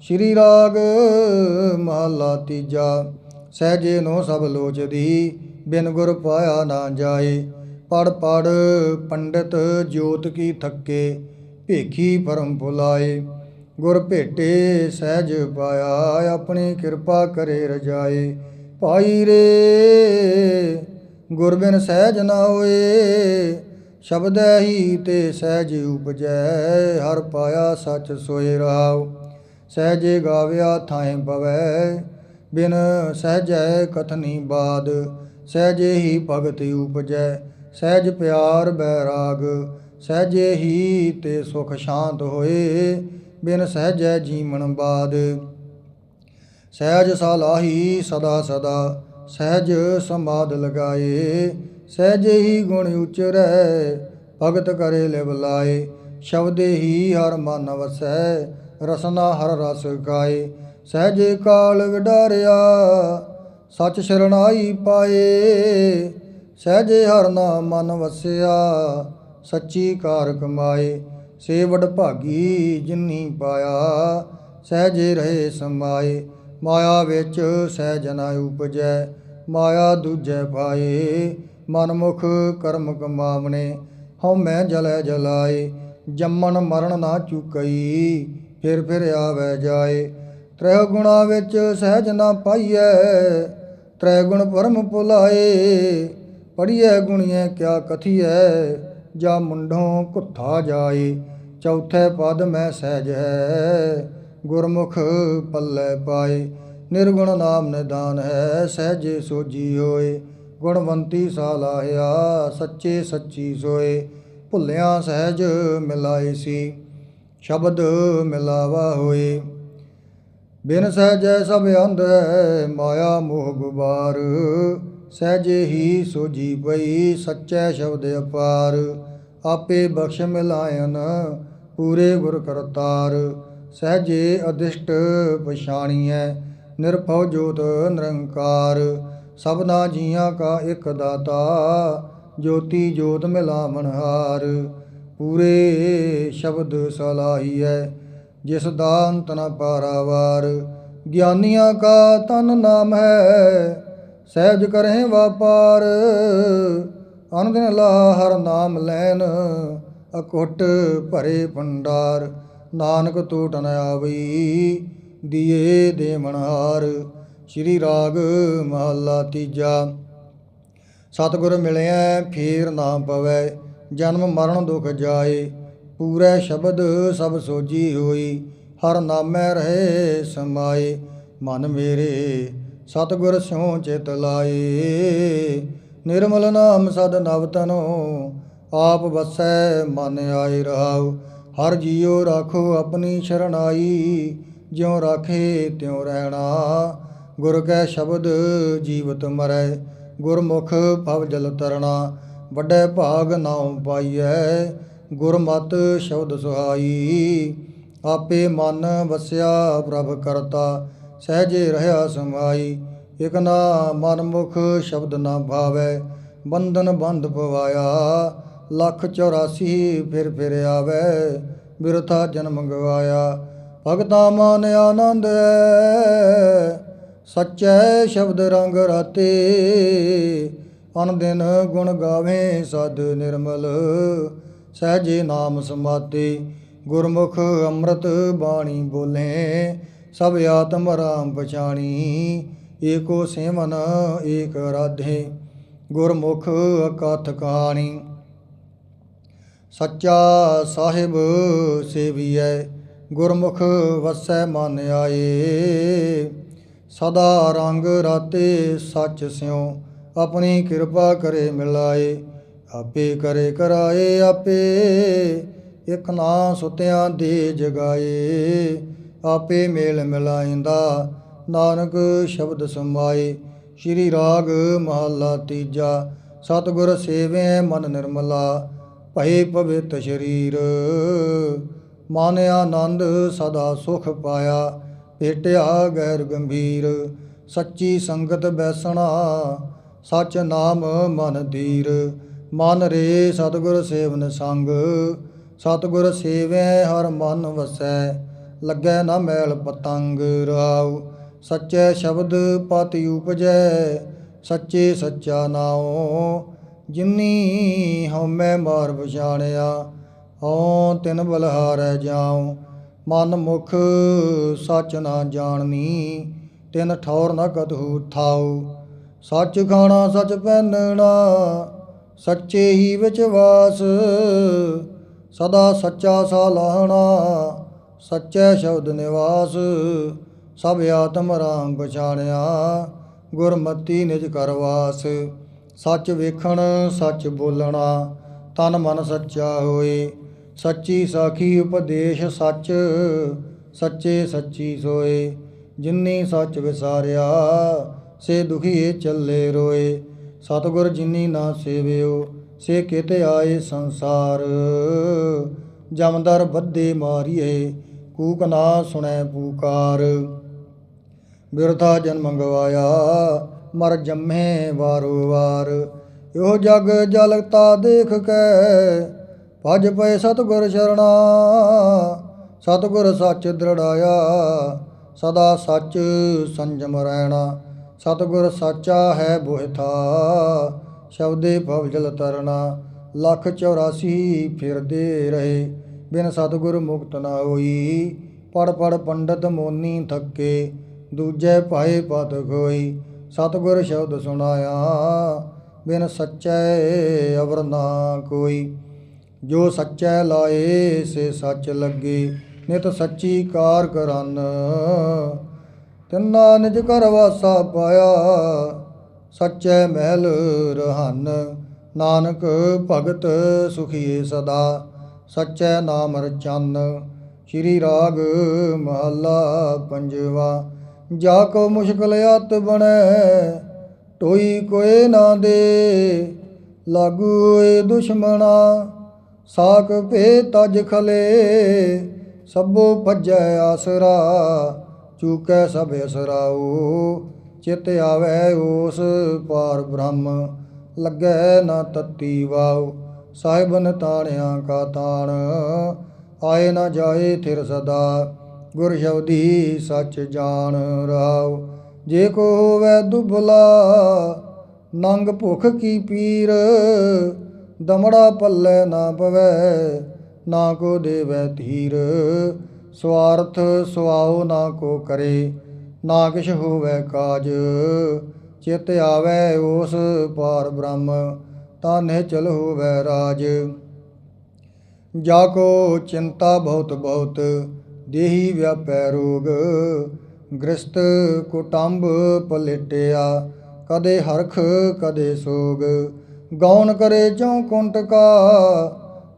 ਸ਼੍ਰੀ ਰਾਗ ਮਹਲਾ ਤੀਜਾ। ਸਹਿਜੇ ਨੋ ਸਭ ਲੋਚਦੀ, ਬਿਨ ਗੁਰ ਪਾਇਆ ਨਾ ਜਾਏ। ਪੜ ਪੜ ਪੰਡਿਤ ਜੋਤ ਕੀ ਥੱਕੇ, ਭੇਖੀ ਪਰਮ ਭੁਲਾਏ। ਗੁਰ ਭੇਟੇ ਸਹਿਜ ਪਾਇਆ, ਆਪਣੀ ਕਿਰਪਾ ਕਰੇ ਰਜਾਏ। ਪਾਈ ਰੇ, ਗੁਰ ਬਿਨ ਸਹਿਜ ਨਾ ਹੋਏ। ਸ਼ਬਦੈ ਹੀ ਤੇ ਸਹਿਜ ਉਪਜੈ, ਹਰ ਪਾਇਆ ਸੱਚ ਸੋਏ ਰਹਾਉ। ਸਹਿਜੇ ਗਾਵਿਆ ਥਾਏ ਪਵੈ ਬਿਨ ਸਹਿਜੈ ਕਥਨੀ ਬਾਦ, ਸਹਿਜੇ ਹੀ ਭਗਤ ਉਪਜੈ, ਸਹਿਜ ਪਿਆਰ ਬੈਰਾਗ, ਸਹਿਜੇ ਹੀ ਤੇ ਸੁਖ ਸ਼ਾਂਤ ਹੋਏ, ਬਿਨ ਸਹਿਜੈ ਜੀਵਨ ਬਾਦ। ਸਹਿਜ ਸਲਾਹੀ ਸਦਾ ਸਦਾ, ਸਹਿਜ ਸਮਾਦ ਲਗਾਏ, ਸਹਿਜ ਹੀ ਗੁਣ ਉਚਰੈ, ਭਗਤ ਕਰੇ ਲਿਵ ਲਾਏ, ਸ਼ਬਦੇ ਹੀ ਹਰ ਮਨ ਵਸੈ ਰਸਨਾ ਹਰ ਰਸ ਗਾਏ, ਸਹਿਜੇ ਕਾਲ ਵਿਡਾਰਿਆ, ਸਚ ਸ਼ਰਣਾਈ ਪਾਏ। ਸਹਿਜੇ ਹਰ ਨਾਮ ਮਨ ਵਸਿਆ, ਸੱਚੀ ਕਾਰ ਕਮਾਏ। ਸੇਵਡ ਭਾਗੀ ਜਿਨੀ ਪਾਇਆ, ਸਹਿਜੇ ਰਹੇ ਸਮਾਏ। ਮਾਇਆ ਵਿੱਚ ਸਹਿਜ ਨ ਉਪਜੈ, ਮਾਇਆ ਦੂਜੈ ਪਾਏ। ਮਨਮੁਖ ਕਰਮ ਕਮਾਵਣੇ ਹਉ ਮੈਂ ਜਲੈ ਜਲਾਏ। ਜੰਮਣ ਮਰਨ ਨਾ ਚੁਕਈ ਫਿਰ ਫਿਰ ਆਵੈ ਜਾਏ। ਤ੍ਰੈ ਗੁਣਾ ਵਿੱਚ ਸਹਿਜ ਨਾ ਪਾਈਐ, ਤ੍ਰੈ ਗੁਣ ਪਰਮ ਭੁਲਾਏ। ਪੜੀਐ ਗੁਣੀਐ ਕਿਆ ਕਥੀਐ, ਜਾ ਮੁੰਢੋਂ ਕੁੱਥਾ ਜਾਏ। ਚੌਥੇ ਪਦ ਮੈਂ ਸਹਿਜ ਹੈ, ਗੁਰਮੁਖ ਪੱਲੇ ਪਾਏ। ਨਿਰਗੁਣ ਨਾਮ ਨਿਦਾਨ ਹੈ, ਸਹਿਜੇ ਸੋਜੀ ਹੋਏ। ਗੁਣਵੰਤੀ ਸਾਲਾਹਿਆ ਸੱਚੇ ਸੱਚੀ ਸੋਏ। ਭੁੱਲਿਆ ਸਹਿਜ ਮਿਲਾਏ ਸੀ। ਸ਼ਬਦ ਮਿਲਾਵਾ ਹੋਏ। ਬਿਨ ਸਹਿਜੈ ਸਭ ਅੰਧ ਹੈ, ਮਾਇਆ ਮੋਹ ਗੁਬਾਰ। ਸਹਿਜੇ ਹੀ ਸੋਜੀ ਪਈ, ਸੱਚੈ ਸ਼ਬਦ ਅਪਾਰ। ਆਪੇ ਬਖਸ਼ ਮਿਲਾਇਨ, ਪੂਰੇ ਗੁਰ ਕਰਤਾਰ। ਸਹਿਜੇ ਅਦਿਸ਼ਟ ਪਛਾਣੀਐ, ਨਿਰਭਉ ਜੋਤ ਨਿਰੰਕਾਰ। ਸਭਨਾ ਜੀਆਂ ਕਾ ਇੱਕ ਦਾਤਾ, ਜੋਤੀ ਜੋਤ ਮਿਲਾਵਣ ਹਾਰ ਪੂਰੇ ਸ਼ਬਦ ਸਲਾਹੀਐ, ਜਿਸ ਦਾ ਅੰਤ ਨ ਪਾਰਾਵਾਰ। ਗਿਆਨੀਆਂ ਕਾ ਤਨ ਨਾਮ ਹੈ, ਸਹਿਜ ਕਰਹਿ ਵਾਪਾਰ। ਅਨੰਦਨ ਲਾ ਹਰ ਨਾਮ ਲੈਨ, ਅਕੁੱਟ ਭਰੇ ਭੰਡਾਰ। ਨਾਨਕ ਟੂਟ ਨ ਆਵਈ ਦੀਏ ਦੇਵਨਹਾਰ ਸ਼੍ਰੀ ਰਾਗ ਮਹਲਾ ਤੀਜਾ। ਸਤਿਗੁਰ ਮਿਲਿਆ ਫੇਰ ਨਾ ਪਵੈ। ਜਨਮ ਮਰਨ ਦੁਖ ਜਾਏ, ਪੂਰੇ ਸ਼ਬਦ ਸਭ ਸੋਜੀ ਹੋਈ, ਹਰ ਨਾਮੈ ਰਹੇ ਸਮਾਏ, ਮਨ ਮੇਰੇ ਸਤਿਗੁਰ ਸਿਉ ਚਿਤ ਲਾਏ। ਨਿਰਮਲ ਨਾਮ ਸਦ ਨਵ ਤਨੋ, ਆਪ ਵਸੈ ਮਨ ਆਏ ਰਹਾਉ। ਹਰ ਜੀਉ ਰਾਖੋ ਆਪਣੀ ਸ਼ਰਣਾਈ, ਜਿਉ ਰਾਖੇ ਤਿਉ ਰਹਿਣਾ। ਗੁਰ ਕੈ ਸ਼ਬਦ ਜੀਵਤ ਮਰੈ, ਗੁਰਮੁਖ ਭਵ ਜਲ ਤਰਣਾ। ਵੱਡੇ ਭਾਗ ਨਾਉ ਪਾਈਐ, ਗੁਰਮਤਿ ਸ਼ਬਦ ਸੁਹਾਈ। ਆਪੇ ਮਨ ਵਸਿਆ ਪ੍ਰਭ ਕਰਤਾ, ਸਹਿਜੇ ਰਹਾ ਸਮਾਈ ਇਕ ਨਾ ਮਨਮੁਖ ਸ਼ਬਦ ਨਾ ਭਾਵੈ, ਬੰਧਨ ਬੰਧ ਪਵਾਇਆ। ਲੱਖ 84 ਫਿਰ ਫਿਰ ਆਵੈ, ਬਿਰਥਾ ਜਨਮ ਗਵਾਇਆ। ਭਗਤਾ ਮਨ ਆਨੰਦ ਹੈ ਸੱਚੈ ਸ਼ਬਦ ਰੰਗ ਰਾਤੇ। ਅਨ ਦਿਨ ਗੁਣ ਗਾਵੇਂ ਸਦ ਨਿਰਮਲ, ਸਹਜੇ ਨਾਮ ਸਮਾਤੇ, ਗੁਰਮੁਖ ਅੰਮ੍ਰਿਤ ਬਾਣੀ ਬੋਲੇ, ਸਭ ਆਤਮ ਰਾਮ ਪਛਾਣੀ, ਏਕੋ ਸੇਵਨ, ਏਕ ਰਾਧੇ, ਗੁਰਮੁਖ ਅਕਥ ਕਹਾਣੀ। ਸੱਚਾ ਸਾਹਿਬ ਸੇਵੀਐ, ਗੁਰਮੁਖ ਵਸੈ ਮਨ ਆਏ, ਸਦਾ ਰੰਗ ਰਾਤੇ ਸੱਚ ਸਿਉ ਆਪਣੀ ਕਿਰਪਾ ਕਰੇ ਮਿਲਾਏ, ਆਪੇ ਕਰੇ ਕਰਾਏ ਆਪੇ, ਇਕ ਨਾ ਸੁਤਿਆਂ ਦੇ ਜਗਾਏ। ਆਪੇ ਮੇਲ ਮਿਲਾਇੰਦਾ, ਨਾਨਕ ਸ਼ਬਦ ਸਮਾਏ। ਸ਼੍ਰੀ ਰਾਗ ਮਹਲਾ ਤੀਜਾ, ਸਤਿਗੁਰ ਸੇਵੇ ਮਨ ਨਿਰਮਲਾ, ਭਏ ਪਵਿੱਤ ਸ਼ਰੀਰ। ਮਨ ਆਨੰਦ ਸਦਾ ਸੁਖ ਪਾਇਆ, ਭੇਟਿਆ ਗੈਰ ਗੰਭੀਰ। ਸੱਚੀ ਸੰਗਤ ਬੈਸਣਾ ਸਚ ਨਾਮ ਮਨ ਧੀਰ, ਮਨ ਰੇ ਸਤਿਗੁਰ ਸੇਵਨ ਸੰਗ। ਸਤਿਗੁਰ ਸੇਵੈ ਹਰ ਮਨ ਵਸੈ, ਲੱਗੈ ਨਾ ਮੈਲ ਪਤੰਗ ਰਾਉ ਸੱਚੇ ਸ਼ਬਦ ਪਤਿ ਉਪਜੈ, ਸੱਚੇ ਸੱਚਾ ਨਾਉ। ਜਿਨੀ ਹਉਮੈ ਮਾਰ ਪਛਾਣਿਆ ਹਉ ਤਿਨ ਬਲਹਾਰੈ ਜਾਉ। ਮਨ ਮੁਖ ਸੱਚ ਨਾ ਜਾਣਨੀ, ਤਿਨ ਠੌਰ ਨ ਕਤਹੂ ਥਾਉ ਸੱਚ ਖਾਣਾ ਸੱਚ ਪਹਿਨਣਾ, ਸੱਚੇ ਹੀ ਵਿੱਚ ਵਾਸ। ਸਦਾ ਸੱਚਾ ਸਾਲਾਹਣਾ ਸੱਚੇ ਸ਼ਬਦ ਨਿਵਾਸ। ਸਭ ਆਤਮ ਰਾਮ ਪਛਾਣਿਆ, ਗੁਰਮਤੀ ਨਿਜ ਕਰਵਾਸ ਸੱਚ ਵੇਖਣ, ਸੱਚ ਬੋਲਣਾ, ਤਨ ਮਨ ਸੱਚਾ ਹੋਏ। ਸੱਚੀ ਸਾਖੀ ਉਪਦੇਸ਼ ਸੱਚ, ਸੱਚੇ ਸੱਚੀ ਸੋਏ। ਜਿਨੀ ਸੱਚ ਵਿਸਾਰਿਆ ਸੇ ਦੁਖੀਏ ਚੱਲੇ ਰੋਏ। ਸਤਿਗੁਰ ਜਿਨੀ ਨਾ ਸੇਵਿਓ, ਸੇ ਕਿਤੇ ਆਏ ਸੰਸਾਰ। ਜਮਦਰ ਬੱਦੇ ਮਾਰੀਏ, ਕੂਕ ਨਾ ਸੁਣੈ ਪੁਕਾਰ। ਬਿਰਥਾ ਜਨਮ ਗਵਾਇਆ ਮਰ ਜੰਮੇ ਵਾਰੋ ਵਾਰ। ਇਹੋ ਜਗ ਜਲਤਾ ਦੇਖ ਕੇ ਭਜ ਪਏ ਸਤਿਗੁਰ ਸ਼ਰਣਾ। ਸਤਿਗੁਰ ਸੱਚ ਦ੍ਰਿੜਾਇਆ, ਸਦਾ ਸੱਚ ਸੰਜਮ ਰਹਿਣਾ। ਸਤਿਗੁਰ ਸਾਚਾ ਹੈ ਬੋਹਿਥਾ, ਸ਼ਬਦੇ ਭਵ ਜਲ ਤਰਨਾ ਲੱਖ 84 ਫਿਰਦੇ ਰਹੇ, ਬਿਨ ਸਤਿਗੁਰ ਮੁਕਤ ਨਾ ਹੋਈ, ਪੜ ਪੜ ਪੰਡਤ ਮੋਨੀ ਥੱਕੇ, ਦੂਜੇ ਭਾਏ ਪਤ ਕੋਈ ਸਤਿਗੁਰ ਸ਼ਬਦ ਸੁਣਾਇਆ, ਬਿਨ ਸੱਚੈ ਅਵਰ ਨਾ ਕੋਈ। ਜੋ ਸੱਚੈ ਲਾਏ, ਸੇ ਸੱਚ ਲੱਗੇ, ਨਿਤ ਸੱਚੀ ਕਾਰ ਕਰਨ। ਤਿੰਨਾ ਨਿਜ ਘਰ ਵਾਸਾ ਪਾਇਆ, ਸੱਚੈ ਮਹਿਲ ਰਹਾਨ। ਨਾਨਕ ਭਗਤ ਸੁਖੀਏ ਸਦਾ, ਸੱਚੈ ਨਾਮ ਰਚਨ। ਸ਼੍ਰੀ ਰਾਗ ਮਹੱਲਾ ਪੰਜਵਾ, ਜਾ ਕੋ ਮੁਸ਼ਕਲ ਅਤ ਬਣੈ, ਟੋਈ ਕੋਏ ਨਾ ਦੇ। ਲਾਗੂ ਏ ਦੁਸ਼ਮਣਾ ਸਾਕ ਭੇ ਤਜ ਖਲੇ, ਸਭੋ ਭਜੈ ਆਸਰਾ। ਚੂਕੈ ਸਭ ਅਸਰਾਉ ਚਿਤ ਆਵੈ ਉਸ ਪਾਰ ਬ੍ਰਹਮ, ਲੱਗੈ ਨਾ ਤਤੀ ਵਾਉ, ਸਾਹਿਬਨ ਤਾਣਿਆਂ ਕਾ ਤਾਣ, ਆਏ ਨਾ ਜਾਏ ਥਿਰ ਸਦਾ, ਗੁਰ ਸ਼ਬਦੀ ਸੱਚ ਜਾਣ ਰਾਉ ਜੇ ਕੋ ਹੋਵੈ ਦੁਬਲਾ, ਨੰਗ ਭੁਖ ਕੀ ਪੀਰ, ਦਮੜਾ ਪੱਲੇ ਨਾ ਪਵੈ, ਨਾ ਕੋ ਦੇਵੈ ਧੀਰ ਸਵਾਰਥ ਸੁਆਉ ਨਾ ਕੋ ਕਰੇ, ਨਾ ਕਿਛ ਹੋਵੈ ਕਾਜ। ਚਿਤ ਆਵੈ ਉਸ ਪਾਰ ਬ੍ਰਹਮ ਤਾਂ ਨਿਚਲ ਹੋਵੈ ਰਾਜ। ਜਾ ਕੋ ਚਿੰਤਾ ਬਹੁਤ ਬਹੁਤ, ਦੇਹੀ ਵਿਆਪੈ ਰੋਗ। ਗ੍ਰਸਤ ਕੁਟੰਬ ਪਲਟਿਆ, ਕਦੇ ਹਰਖ, ਕਦੇ ਸੋਗ। ਗੌਣ ਕਰੇ ਚਉ ਕੁੰਟਕਾ,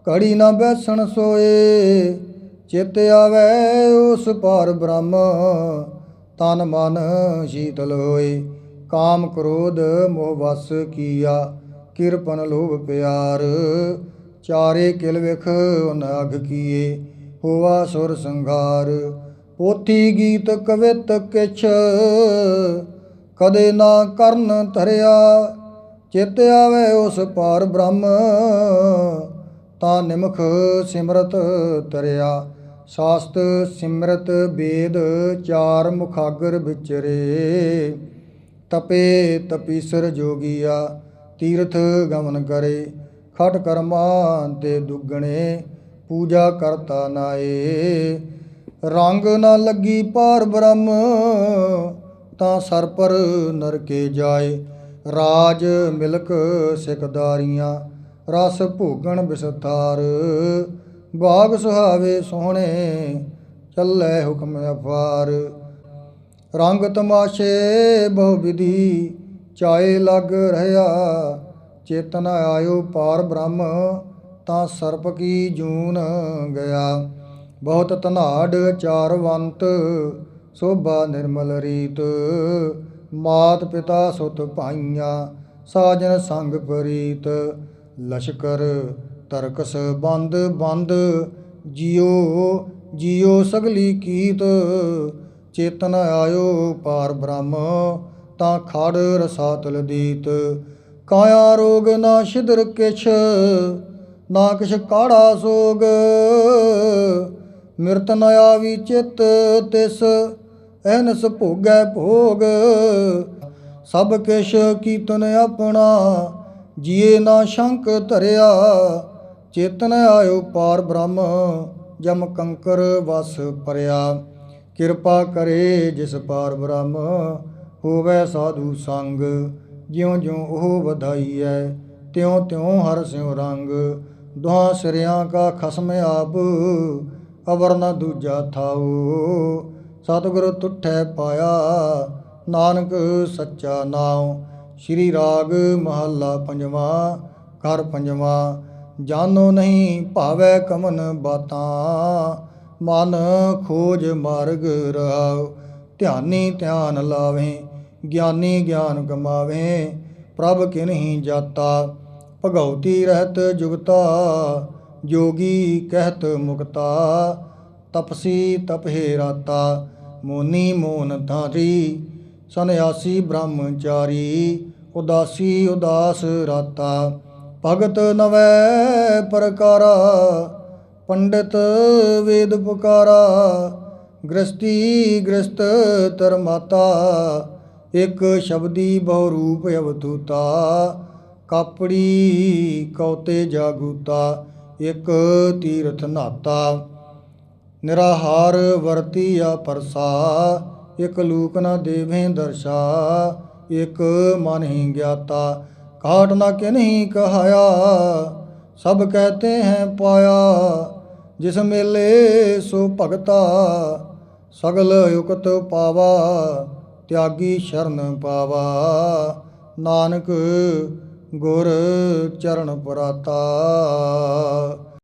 ਘੜੀ ਨਾ ਬੈਸਣ ਸੋਏ। ਚਿਤ ਆਵੈ ਉਸ ਪਾਰ ਬ੍ਰਹਮ, ਤਨ ਮਨ ਸ਼ੀਤਲ ਹੋਏ। ਕਾਮ ਕ੍ਰੋਧ ਮੋਹ ਵਸ ਕੀਆ, ਕਿਰਪਨ ਲੋਭ ਪਿਆਰ। ਚਾਰੇ ਕਿਲ ਵਿਖ ਨਾਗ ਕੀਏ ਹੋਵਾ ਸੁਰ ਸੰਘਾਰ। ਪੋਥੀ ਗੀਤ ਕਵਿਤ ਕਿਛ, ਕਦੇ ਨਾ ਕਰਨ ਧਰਿਆ। ਚਿਤ ਆਵੇ ਉਸ ਪਾਰ ਬ੍ਰਹਮ, ਤਾਂ ਨਿਮਖ ਸਿਮਰਤ ਤਰਿਆ ਸਾਸਤ ਸਿਮਰਤ ਵੇਦ ਚਾਰ ਮੁਖਾਗਰ ਵਿਚਰੇ, ਤਪੇ ਤਪੀਸਰ ਜੋਗੀਆ, ਤੀਰਥ ਗਮਨ ਕਰੇ, ਖਟ ਕਰਮਾ ਦੇ ਦੁੱਗਣੇ, ਪੂਜਾ ਕਰਤਾ ਨਾਏ। ਰੰਗ ਨਾ ਲੱਗੀ ਪਾਰ ਬ੍ਰਹਮ, ਤਾਂ ਸਰ ਪਰ ਨਰਕੇ ਜਾਏ। ਰਾਜ ਮਿਲਕ ਸਿਕਦਾਰੀਆਂ ਰਸ ਭੋਗਣ ਵਿਸਥਾਰ ਬਾਗ ਸੁਹਾਵੇ ਸੋਹਣੇ, ਚੱਲੇ ਹੁਕਮ ਅਫਾਰ ਰੰਗ ਤਮਾਸ਼ੇ ਬਹੁ ਵਿਧੀ, ਚਾਏ ਲੱਗ ਰਹਾ, ਚੇਤਨ ਆਇਓ ਪਾਰ ਬ੍ਰਹਮ, ਤਾਂ ਸਰਪ ਕੀ ਜੂਨ ਗਿਆ। ਬਹੁਤ ਧਨਾੜ ਚਾਰਵੰਤ, ਸੋਭਾ ਨਿਰਮਲ ਰੀਤ। ਮਾਤ ਪਿਤਾ ਸੁਤ ਭਾਈਆਂ ਸਾਜਨ ਸੰਗ ਪ੍ਰੀਤ। ਲਸ਼ਕਰ ਤਰਕਸ ਬੰਦ ਬੰਦ ਜਿਉ ਜਿਉ ਸਗਲੀ ਕੀਤ, ਚੇਤਨ ਆਇਓ ਪਾਰ ਬ੍ਰਹਮ, ਤਾਂ ਖੜ ਰਸਾਤਲ ਦੀਤ। ਕਾਇਆ ਰੋਗ ਨਾ ਛਿਦਰ ਕਿਛ, ਨਾ ਕਿਛ ਕਾੜਾ ਸੋਗ। ਮਿਰਤ ਨ ਆਵੀ ਚਿਤ ਤਿਸ, ਐਨਸ ਭੋਗੈ ਭੋਗ। ਸਭ ਕਿਛ ਕੀਤਨ ਆਪਣਾ, ਜੀਏ ਨਾ ਸ਼ੰਕ ਧਰਿਆ ਚੇਤਨ ਆਇਓ ਪਾਰ ਬ੍ਰਹਮ, ਜਮ ਕੰਕਰ ਵਸ ਪਰਿਆ। ਕਿਰਪਾ ਕਰੇ ਜਿਸ ਪਾਰ ਬ੍ਰਹਮ, ਹੋਵੇ ਸਾਧੂ ਸੰਗ, ਜਿਉ ਜਿਉ ਉਹ ਵਧਾਈਐ, ਤਿਉ ਤਿਉ ਹਰ ਸਿਉ ਰੰਗ। ਦੁਹਾਂ ਸਿਰਿਆਂ ਕਾ ਖਸਮ ਆਪ, ਅਵਰ ਨ ਦੂਜਾ ਥਾਉ। ਸਤਿਗੁਰ ਤੁਠੈ ਪਾਇਆ, ਨਾਨਕ ਸੱਚਾ ਨਾਉ। ਸ਼੍ਰੀ ਰਾਗ ਮਹੱਲਾ ਪੰਜਵਾ, ਘਰ ਪੰਜਵਾ ਜਾਨੋ ਨਹੀਂ ਭਾਵੈ ਕਮਨ ਬਾਤਾਂ, ਮਨ ਖੋਜ ਮਾਰਗ ਰਹਾਉ। ਧਿਆਨੀ ਧਿਆਨ ਲਾਵੇਂ, ਗਿਆਨੀ ਗਿਆਨ ਕਮਾਵੇਂ ਪ੍ਰਭ ਕਿਨਹੀ ਜਾਤਾ, ਭਗਉਤੀ ਰਹਿਤ ਜੁਗਤਾ, ਜੋਗੀ ਕਹਿਤ ਮੁਕਤਾ। ਤਪਸੀ ਤਪਹਿ ਰਾਤਾ, ਮੋਨੀ ਮੋਨ ਧਾਰੀ, ਸੰਨਿਆਸੀ ਬ੍ਰਹਮਚਾਰੀ, ਉਦਾਸੀ ਉਦਾਸ ਰਾਤਾ। ਭਗਤ ਨਵੈ ਪ੍ਰਕਾਰਾ, ਪੰਡਿਤ ਵੇਦ ਪੁਕਾਰਾ ਗ੍ਰਸਤੀ ਗ੍ਰਸਤ ਧਰਮਾਤਾ, ਇਕ ਸ਼ਬਦੀ ਬਹੁ ਰੂਪ ਅਵਤੂਤਾ ਕਾਪੜੀ ਕੌਤੇ ਜਾਗੂਤਾ, ਇਕ ਤੀਰਥ ਨਾਤਾ। ਨਿਰਾਹਾਰ ਵਰਤੀ ਵਰਤੀਆ ਪਰਸਾ, ਇਕ ਲੂਕ ਨਾ ਦੇਵੇਂ ਦਰਸ਼ਾ, ਇਕ ਮਨ ਹੀ ਗਿਆਤਾ। ਕਾਟ ਨ ਕਿਨਹੀ ਕਹਾਇਆ, ਸਭ ਕਹਤੇ ਹੈ ਪਾਇਆ। ਜਿਸ ਮੇਲੇ ਸੋ ਭਗਤਾ, ਸਗਲ ਯੁਕਤ ਪਾਵਾ, ਤਿਆਗੀ ਸ਼ਰਨ ਪਾਵਾ। ਨਾਨਕ ਗੁਰ ਚਰਨ ਪਰਾਤਾ।